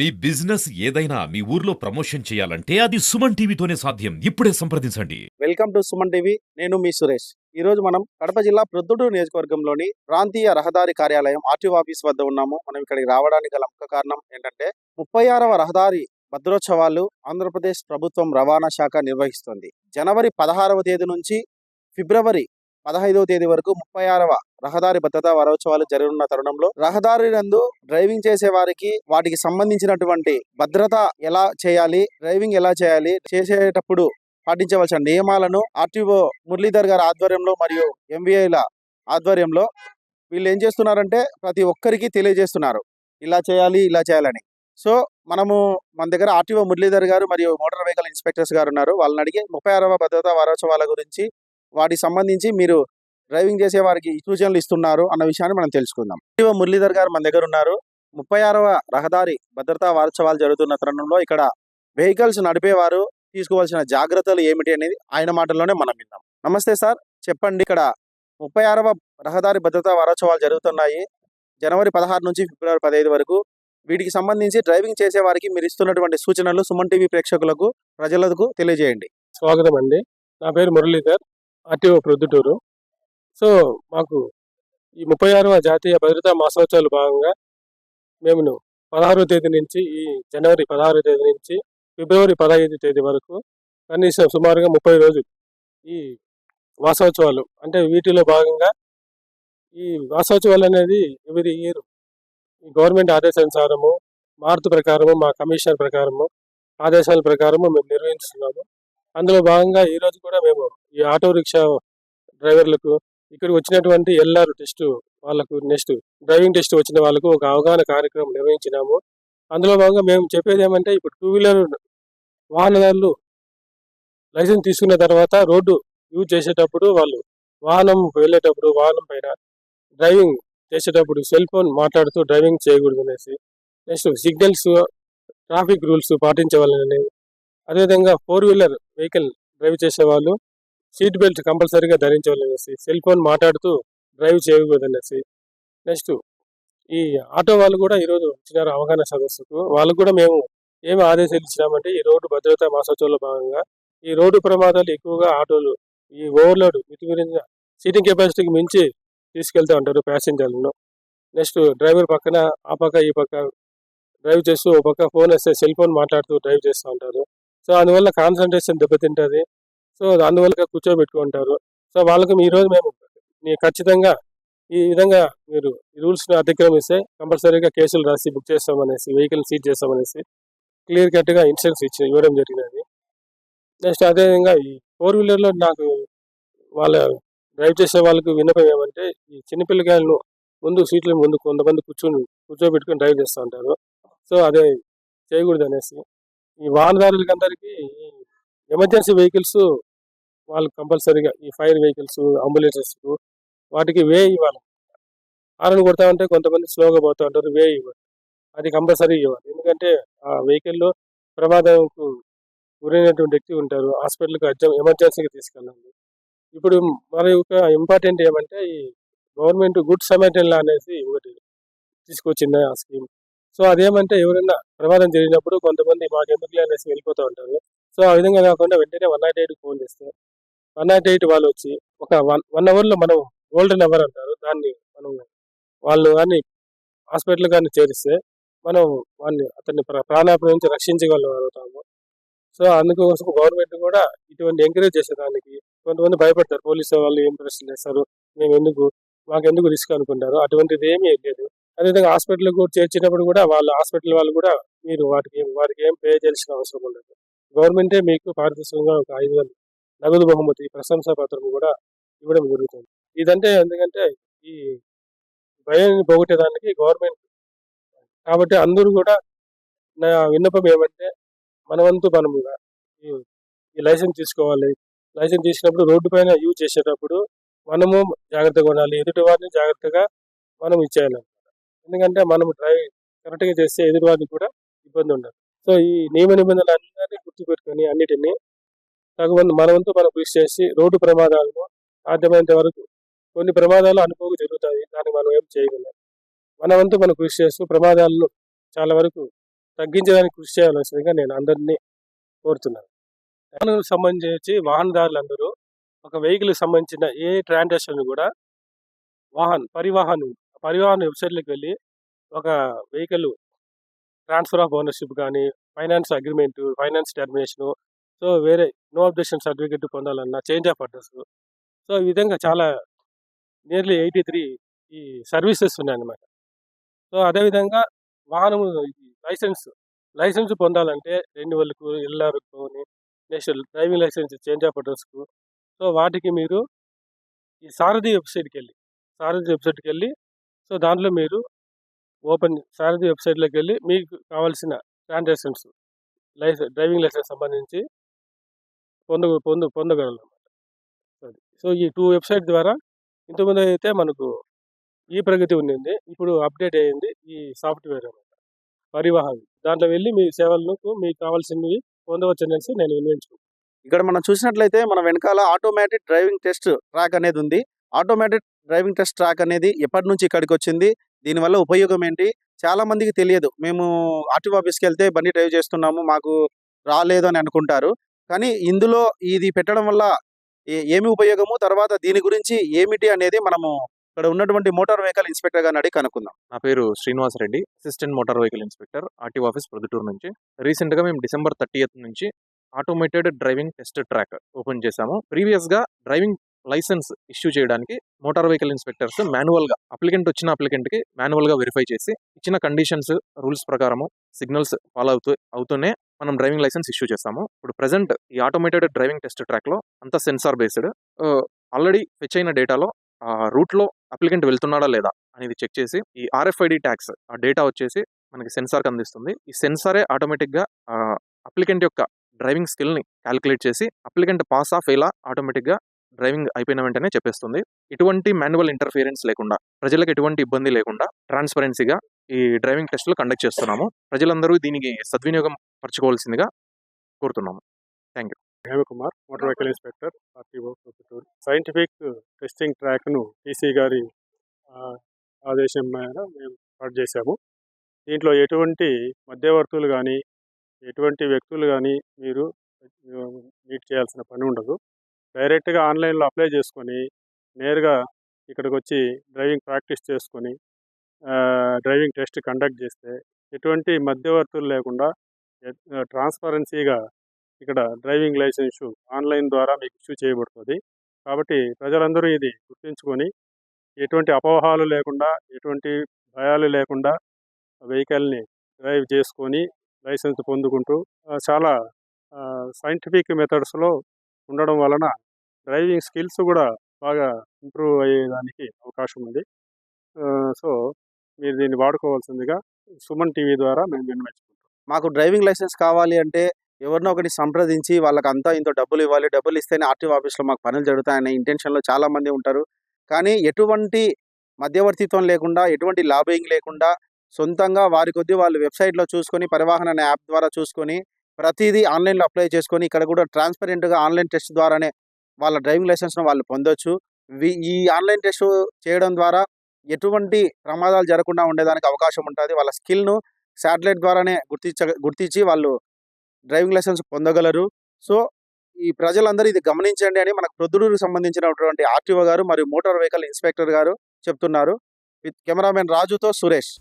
మీ business ఏదైనా మీ ఊర్లో promotion చేయాలంటే అది సుమన్ టీవీతోనే సాధ్యం. ఇప్పుడే సంప్రదించండి. Welcome to Suman TV. నేను మీ సురేష్. ఈ రోజు మనం కడప జిల్లా ప్రొద్దుటూరు నియోజకవర్గంలోని ప్రాంతీయ రహదారి కార్యాలయం ఆర్టీఓ ఆఫీస్ వద్ద ఉన్నాము. మనం ఇక్కడికి రావడానికి గల ముఖ్య కారణం ఏంటంటే ముప్పై ఆరవ రహదారి భద్రోత్సవాలు ఆంధ్రప్రదేశ్ ప్రభుత్వం రవాణా శాఖ నిర్వహిస్తుంది. జనవరి పదహారవ తేదీ నుంచి ఫిబ్రవరి పదహైదవ తేదీ వరకు ముప్పై ఆరవ రహదారి భద్రతా వారోత్సవాలు జరగనున్న తరుణంలో రహదారి నందు డ్రైవింగ్ చేసే వారికి వాటికి సంబంధించినటువంటి భద్రత ఎలా చేయాలి డ్రైవింగ్ ఎలా చేయాలి చేసేటప్పుడు పాటించవలసిన నియమాలను ఆర్టీఓ మురళీధర్ గారి ఆధ్వర్యంలో మరియు ఎంబీఐల ఆధ్వర్యంలో వీళ్ళు ఏం చేస్తున్నారంటే ప్రతి ఒక్కరికి తెలియజేస్తున్నారు. ఇలా చేయాలి ఇలా చేయాలని. సో మనము మన దగ్గర ఆర్టీఓ మురళీధర్ గారు మరియు మోటార్ వెహికల్ ఇన్స్పెక్టర్స్ గారు ఉన్నారు. వాళ్ళని అడిగి ముప్పై ఆరవ భద్రతా వారోత్సవాల గురించి వాటికి సంబంధించి మీరు డ్రైవింగ్ చేసే వారికి సూచనలు ఇస్తున్నారు అన్న విషయాన్ని మనం తెలుసుకుందాం. ఆర్టీఓ మురళీధర్ గారు మన దగ్గర ఉన్నారు. ముప్పై ఆరవ రహదారి భద్రతా వారోత్సవాలు జరుగుతున్న తరుణంలో ఇక్కడ వెహికల్స్ నడిపేవారు తీసుకోవాల్సిన జాగ్రత్తలు ఏమిటి అనేది ఆయన మాటల్లోనే మనం విందాం. నమస్తే సార్. చెప్పండి ఇక్కడ ముప్పై ఆరవ రహదారి భద్రతా వారోత్సవాలు జరుగుతున్నాయి. జనవరి పదహారు నుంచి ఫిబ్రవరి పదహైదు వరకు. వీటికి సంబంధించి డ్రైవింగ్ చేసే వారికి మీరు ఇస్తున్నటువంటి సూచనలు సుమన్ టీవీ ప్రేక్షకులకు ప్రజలకు తెలియజేయండి. స్వాగతం అండి. నా పేరు మురళీధర్. ఆర్టీఓ ప్రొద్దుటూరు. సో మాకు ఈ ముప్పై ఆరవ జాతీయ భద్రతా మాసోత్సవాలు భాగంగా మేము పదహారవ తేదీ నుంచి ఈ జనవరి పదహారవ తేదీ నుంచి ఫిబ్రవరి పదహైదు తేదీ వరకు కనీసం సుమారుగా ముప్పై రోజులు ఈ వాసోత్సవాలు అంటే వీటిలో భాగంగా ఈ వాసోత్సవాలు అనేది ఎవ్రీ ఇయర్ ఈ గవర్నమెంట్ ఆదేశానుసారము మార్పు ప్రకారము మా కమిషన్ ప్రకారము ఆదేశాల ప్రకారము మేము నిర్వహిస్తున్నాము. అందులో భాగంగా ఈ రోజు కూడా మేము ఈ ఆటో రిక్షా డ్రైవర్లకు ఇక్కడ వచ్చినటువంటి ఎల్ఆర్ టెస్ట్ వాళ్ళకు నెక్స్ట్ డ్రైవింగ్ టెస్ట్ వచ్చిన వాళ్ళకు ఒక అవగాహన కార్యక్రమం నిర్వహించినాము. అందులో భాగంగా మేము చెప్పేది ఏమంటే ఇప్పుడు టూ వీలర్ వాహనదారులు లైసెన్స్ తీసుకున్న తర్వాత రోడ్డు యూజ్ చేసేటప్పుడు వాళ్ళు వాహనం వెళ్ళేటప్పుడు వాహనం పైన డ్రైవింగ్ చేసేటప్పుడు సెల్ ఫోన్ మాట్లాడుతూ డ్రైవింగ్ చేయకూడదు అనేసి నెక్స్ట్ సిగ్నల్స్ ట్రాఫిక్ రూల్స్ పాటించవాలని అదేవిధంగా ఫోర్ వీలర్ వెహికల్ డ్రైవ్ చేసే వాళ్ళు సీట్ బెల్ట్ కంపల్సరీగా ధరించవాలనేసి సెల్ ఫోన్ మాట్లాడుతూ డ్రైవ్ చేయకూడదనేసి. నెక్స్ట్ ఈ ఆటో వాళ్ళు కూడా ఈరోజు వచ్చినారు అవగాహన సదస్సుకు. వాళ్ళకు కూడా మేము ఏమి ఆదేశాలు ఇచ్చినామంటే ఈ రోడ్డు భద్రతా మాసోత్సవంలో భాగంగా ఈ రోడ్డు ప్రమాదాలు ఎక్కువగా ఆటోలు ఈ ఓవర్లోడ్ మితిమీరిన సీటింగ్ కెపాసిటీకి మించి తీసుకెళ్తూ ఉంటారు ప్యాసింజర్లను. నెక్స్ట్ డ్రైవర్ పక్కన ఆ పక్క ఈ పక్క డ్రైవ్ చేస్తూ ఒక పక్క ఫోన్ వస్తే సెల్ ఫోన్ మాట్లాడుతూ డ్రైవ్ చేస్తూ ఉంటారు. సో అందువల్ల కాన్సన్ట్రేషన్ దెబ్బతింటుంది. సో అందువల్ల కూర్చోబెట్టుకుంటారు. సో వాళ్ళకు ఈరోజు రోజు మేము మీ ఖచ్చితంగా ఈ విధంగా మీరు ఈ రూల్స్ని అతిక్రమిస్తే కంపల్సరీగా కేసులు రాసి బుక్ చేస్తామనేసి వెహికల్ సీజ్ చేస్తామనేసి క్లియర్ కట్గా ఇన్సూరెన్స్ ఇచ్చి ఇవ్వడం జరిగినది. నెక్స్ట్ అదేవిధంగా ఈ ఫోర్ వీలర్లో నాకు వాళ్ళ డ్రైవ్ చేసే వాళ్ళకి విన్నపం ఏమంటే ఈ చిన్నపిల్లకాయలను ముందు సీట్ల ముందు కొంతమంది కూర్చొని కూర్చోబెట్టుకొని డ్రైవ్ చేస్తూ ఉంటారు. సో అదే చేయకూడదు అనేసి ఈ వాహనదారులకి అందరికీ ఎమర్జెన్సీ వెహికల్స్ వాళ్ళు కంపల్సరీగా ఈ ఫైర్ వెహికల్స్ అంబులెన్సెస్ వాటికి వే ఇవ్వాలి. హారన్ కొడతా ఉంటే కొంతమంది స్లోగా పోతూ ఉంటారు వే ఇవ్వాలి. అది కంపల్సరీ ఇవ్వాలి. ఎందుకంటే ఆ వెహికల్లో ప్రమాదంకు గురైనటువంటి వ్యక్తి ఉంటారు హాస్పిటల్కి అర్జం ఎమర్జెన్సీకి తీసుకెళ్ళాలి ఇప్పుడు మరి ఒక ఇంపార్టెంట్ ఏమంటే ఈ గవర్నమెంట్ గుడ్ సమేటన్ అనేసి ఒకటి తీసుకొచ్చింది ఆ స్కీమ్. సో అదేమంటే ఎవరైనా ప్రమాదం జరిగినప్పుడు కొంతమంది మాకు ఎందుకులే అనేసి వెళ్ళిపోతూ ఉంటారు. సో ఆ విధంగా కాకుండా వెంటనే వన్ నాట్ ఎయిట్ ఫోన్ చేస్తే వన్ నాట్ ఎయిట్ వాళ్ళు వచ్చి ఒక వన్ వన్ అవర్లో మనం గోల్డెన్ అవర్ అంటారు. దాన్ని మనం వాళ్ళు కానీ హాస్పిటల్ కానీ చేరిస్తే మనం వాడిని అతన్ని ప్ర- ప్రాణాపాయం నుంచి రక్షించగలుగుతాము సో అందుకోసం గవర్నమెంట్ కూడా ఇటువంటి ఎంకరేజ్ చేసేదానికి కొంతమంది భయపడతారు. పోలీసు వాళ్ళు ఏం ప్రశ్నలు చేస్తారు మేము ఎందుకు మాకెందుకు రిస్క్ అనుకుంటారు? అటువంటిది ఏమీ లేదు. అదేవిధంగా హాస్పిటల్ కూడా చేర్చినప్పుడు కూడా వాళ్ళ హాస్పిటల్ వాళ్ళు కూడా మీరు వాటికి వారికి ఏం పే చేయాల్సిన అవసరం ఉండదు. గవర్నమెంటే మీకు పారితోషికంగా ఒక ఐదు వేలు నగదు బహుమతి ప్రశంసా పత్రం కూడా ఇవ్వడం జరుగుతుంది. ఇదంటే ఎందుకంటే ఈ భయాన్ని పోగొట్టేదానికి గవర్నమెంట్ కాబట్టి అందరూ కూడా నా విన్నపం ఏమంటే మనవంతు మనముగా ఈ ఈ లైసెన్స్ తీసుకోవాలి. లైసెన్స్ తీసినప్పుడు రోడ్డు పైన యూజ్ చేసేటప్పుడు మనము జాగ్రత్తగా ఉండాలి. ఎదుటి వారిని జాగ్రత్తగా మనం ఇచ్చేయాలి. ఎందుకంటే మనం డ్రైవ్ కరెక్ట్గా చేస్తే ఎదుటివారికి కూడా ఇబ్బంది ఉండదు. సో ఈ నియమ నిబంధనలు అన్నిటినీ గుర్తుపెట్టుకొని అన్నిటినీ తగు మనవంతు మనం కృషి చేసి రోడ్డు ప్రమాదాలను సాధ్యమైనంత వరకు కొన్ని ప్రమాదాలు అనుభవం జరుగుతాయి. దానికి మనం ఏం చేయగలం? మన వంతు మనం కృషి చేస్తూ ప్రమాదాలను చాలా వరకు తగ్గించడానికి కృషి చేయాల్సిందిగా నేను అందరినీ కోరుతున్నాను. వాహనాలకు సంబంధించి వాహనదారులందరూ ఒక వెహికల్ సంబంధించిన ఏ ట్రాన్సాక్షన్ కూడా వాహన్ పరివాహన్ పరివాహన్ వెబ్సైట్లోకి వెళ్ళి ఒక వెహికల్ ట్రాన్స్ఫర్ ఆఫ్ ఓనర్షిప్ కానీ finance agreement finance termination so వేరే నో అబ్జెక్షన్ సర్టిఫికెట్ పొందాలన్నా చేంజ్ ఆఫ్ అడ్రస్. సో ఈ విధంగా చాలా నియర్లీ ఎయిటీ త్రీ ఈ సర్వీసెస్ ఉన్నాయన్నమాట. సో అదేవిధంగా వాహనం లైసెన్స్ లైసెన్స్ పొందాలంటే రెన్యువల్కు ఎల్ఆర్కు next driving license change of అడ్రస్కు. So వాటికి మీరు ఈ సారథి వెబ్సైట్కి వెళ్ళి సారథి వెబ్సైట్కి వెళ్ళి సో దాంట్లో మీరు ఓపెన్ సారథి వెబ్సైట్లోకి వెళ్ళి మీకు కావాల్సిన ట్రాన్సాక్షన్స్ లైసెన్స్ డ్రైవింగ్ లైసెన్స్ సంబంధించి పొంద పొందు పొందగలరు అది. సో ఈ టూ వెబ్సైట్ ద్వారా ఇంతకుముందు అయితే మనకు ఈ ప్రగతి ఉండింది. ఇప్పుడు అప్డేట్ అయ్యింది ఈ సాఫ్ట్వేర్ అనమాట. పరివాహన్. దాంట్లో వెళ్ళి మీ సేవలకు మీకు కావాల్సినవి పొందవచ్చు అనేసి నేను వినియోగించుకుంటాను ఇక్కడ మనం చూసినట్లయితే మన వెనకాల ఆటోమేటిక్ డ్రైవింగ్ టెస్ట్ ట్రాక్ అనేది ఉంది. ఆటోమేటిక్ డ్రైవింగ్ టెస్ట్ ట్రాక్ అనేది ఎప్పటి నుంచి ఇక్కడికి వచ్చింది? దీనివల్ల ఉపయోగం ఏంటి? చాలా మందికి తెలియదు. మేము ఆర్టీఓ ఆఫీస్కి వెళ్తే బండి డ్రైవ్ చేస్తున్నాము మాకు రాలేదు అని అనుకుంటారు. కానీ ఇందులో ఇది పెట్టడం వల్ల ఏ- ఏమి ఉపయోగము? తర్వాత దీని గురించి ఏమిటి అనేది మనము ఇక్కడ ఉన్నటువంటి మోటార్ వెహికల్ ఇన్స్పెక్టర్ గారిని అడిగి కనుక్కుందాం. నా పేరు Srinivas Reddy assistant motor vehicle inspector RTO office Proddatur నుంచి. రీసెంట్గా మేము డిసెంబర్ థర్టీ నుంచి automated driving test track open చేశాము. ప్రీవియస్గా డ్రైవింగ్ లైసెన్స్ ఇష్యూ చేయడానికి మోటార్ వెహికల్ ఇన్స్పెక్టర్స్ మాన్యువల్గా అప్లికెంట్ వచ్చిన అప్లికెంట్కి మాన్యువల్గా వెరిఫై చేసి ఇచ్చిన కండిషన్స్ రూల్స్ ప్రకారము సిగ్నల్స్ ఫాలో అవుతూ అవుతూనే మనం డ్రైవింగ్ లైసెన్స్ ఇష్యూ చేస్తాము. ఇప్పుడు ప్రెసెంట్ ఈ ఆటోమేటెడ్ డ్రైవింగ్ టెస్ట్ ట్రాక్లో అంతా సెన్సార్ బేస్డ్ ఆల్రెడీ ఫెచ్ అయిన డేటాలో ఆ రూట్లో అప్లికెంట్ వెళ్తున్నాడా లేదా అనేది చెక్ చేసి ఈ ఆర్ఎఫ్ఐడి ట్యాక్స్ ఆ డేటా వచ్చేసి మనకి సెన్సార్ అందిస్తుంది. ఈ సెన్సారే ఆటోమేటిక్గా అప్లికెంట్ యొక్క డ్రైవింగ్ స్కిల్ని క్యాలిక్యులేట్ చేసి అప్లికెంట్ పాస్ ఆఫ్ ఎలా డ్రైవింగ్ అయిపోయిన వెంటనే చెప్పేస్తుంది. ఎటువంటి మాన్యువల్ ఇంటర్ఫియరెన్స్ లేకుండా ప్రజలకు ఎటువంటి ఇబ్బంది లేకుండా ట్రాన్స్పరెన్సీగా ఈ డ్రైవింగ్ టెస్టులు కండక్ట్ చేస్తున్నాము. ప్రజలందరూ దీనికి సద్వినియోగం పరచుకోవాల్సిందిగా కోరుతున్నాము. Thank you. Hemakumar motor vehicle inspector RTO Proddatur scientific testing ట్రాక్ను TC గారి ఆదేశం మేర మేము స్టార్ట్ చేశాము. దీంట్లో ఎటువంటి మధ్యవర్తులు కానీ ఎటువంటి వ్యక్తులు కానీ మీరు మీట్ చేయాల్సిన పని ఉండదు. డైరెక్ట్గా ఆన్లైన్లో అప్లై చేసుకొని నేరుగా ఇక్కడికి వచ్చి డ్రైవింగ్ ప్రాక్టీస్ చేసుకొని డ్రైవింగ్ టెస్ట్ కండక్ట్ చేస్తే ఎటువంటి మధ్యవర్తులు లేకుండా ట్రాన్స్పరెన్సీగా ఇక్కడ డ్రైవింగ్ లైసెన్స్ ఆన్లైన్ ద్వారా మీకు ఇష్యూ చేయబడుతుంది. కాబట్టి ప్రజలందరూ ఇది గుర్తుంచుకొని ఎటువంటి అపోహాలు లేకుండా ఎటువంటి భయాలు లేకుండా వెహికల్ని డ్రైవ్ చేసుకొని లైసెన్స్ పొందుకుంటూ చాలా సైంటిఫిక్ మెథడ్స్లో ఉండడం వలన డ్రైవింగ్ స్కిల్స్ కూడా బాగా ఇంప్రూవ్ అయ్యేదానికి అవకాశం ఉంది. సో మీరు దీన్ని వాడుకోవాల్సిందిగా సుమన్ టీవీ ద్వారా మేము విన్నవించుకుంటాం మాకు డ్రైవింగ్ లైసెన్స్ కావాలి అంటే ఎవరినో ఒకటి సంప్రదించి వాళ్ళకి అంతా ఇంత డబ్బులు ఇవ్వాలి. డబ్బులు ఇస్తేనే ఆర్టీఓ ఆఫీస్లో మాకు పనులు జరుగుతాయనే ఇంటెన్షన్లో చాలామంది ఉంటారు. కానీ ఎటువంటి మధ్యవర్తిత్వం లేకుండా ఎటువంటి లాబింగ్ లేకుండా సొంతంగా వారి కొద్దీ వాళ్ళు వెబ్సైట్లో చూసుకొని పరివాహన అనే యాప్ ద్వారా చూసుకొని ప్రతిదీ ఆన్లైన్లో అప్లై చేసుకొని ఇక్కడ కూడా ట్రాన్స్పరెంట్గా ఆన్లైన్ టెస్ట్ ద్వారానే వాళ్ళ డ్రైవింగ్ లైసెన్స్ను వాళ్ళు పొందొచ్చు. ఈ ఆన్లైన్ టెస్ట్ చేయడం ద్వారా ఎటువంటి ప్రమాదాలు జరగకుండా ఉండేదానికి అవకాశం ఉంటుంది. వాళ్ళ స్కిల్ను శాటిలైట్ ద్వారానే గుర్తించ గుర్తించి వాళ్ళు డ్రైవింగ్ లైసెన్స్ పొందగలరు. సో ఈ ప్రజలందరూ ఇది గమనించండి అని మనకు ప్రొద్దుటూరుకు సంబంధించినటువంటి ఆర్టీఓ గారు మరియు మోటార్ వెహికల్ ఇన్స్పెక్టర్ గారు చెప్తున్నారు. విత్ కెమెరామెన్ రాజుతో సురేష్.